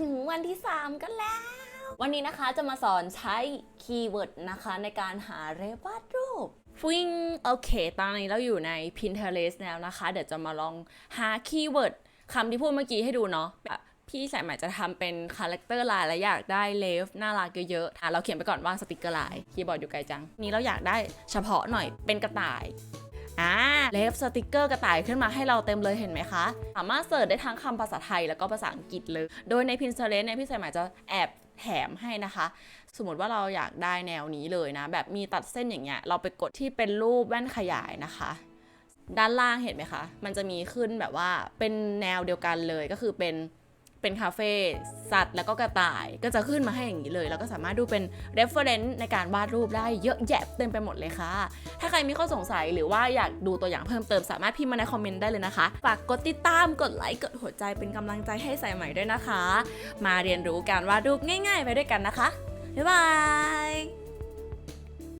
ถึงวันที่ 3 กันแล้ว วันนี้นะคะจะมาสอนใช้คีย์เวิร์ดนะคะในการหาเรฟวาดรูปฟิงโอเค ตอนนี้เราอยู่ใน Pinterest แล้วนะคะ เดี๋ยวจะมาลองหาคีย์เวิร์ดคำที่พูดเมื่อกี้ให้ดูเนาะแบบพี่สายใหม่จะทำเป็นคาแรคเตอร์ลายและอยากได้เลฟน่ารักเยอะๆอะเราเขียนไปก่อนว่าสติกเกอร์ลายคีย์บอร์ดอยู่ไกลจัง นี้เราอยากได้เฉพาะหน่อยเป็นกระต่าย อ่าเลฟสติกเกอร์กระต่ายขึ้นมาให้เราเต็มเลยเห็นไหมคะ สามารถเสิร์ชได้ทั้งคำภาษาไทยแล้วก็ภาษาอังกฤษเลย โดยใน Pinterest เนี่ยพี่สายหมายจะแอบแถมให้นะคะ สมมติว่าเราอยากได้แนวนี้เลยนะ แบบมีตัดเส้นอย่างเงี้ย เราไปกดที่เป็นรูปแว่นขยายนะคะ ด้านล่างเห็นไหมคะ มันจะมีขึ้นแบบว่าเป็นแนวเดียวกันเลยก็คือเป็น เป็นคาเฟ่สัตว์แล้วก็กระต่ายก็จะขึ้นมาให้อย่างนี้เลย แล้วก็สามารถดูเป็น reference ในการวาดรูปได้เยอะแยะเต็มไปหมดเลยค่ะ ถ้าใครมีข้อสงสัยหรือว่าอยากดูตัวอย่างเพิ่มเติมสามารถพิมพ์มาในคอมเมนต์ได้เลยนะคะ ฝากกดติดตามกดไลค์กดหัวใจเป็นกำลังใจให้สายใหม่ด้วยนะคะ มาเรียนรู้การวาดรูปง่าย ๆ ไปด้วยกันนะคะบ๊ายบาย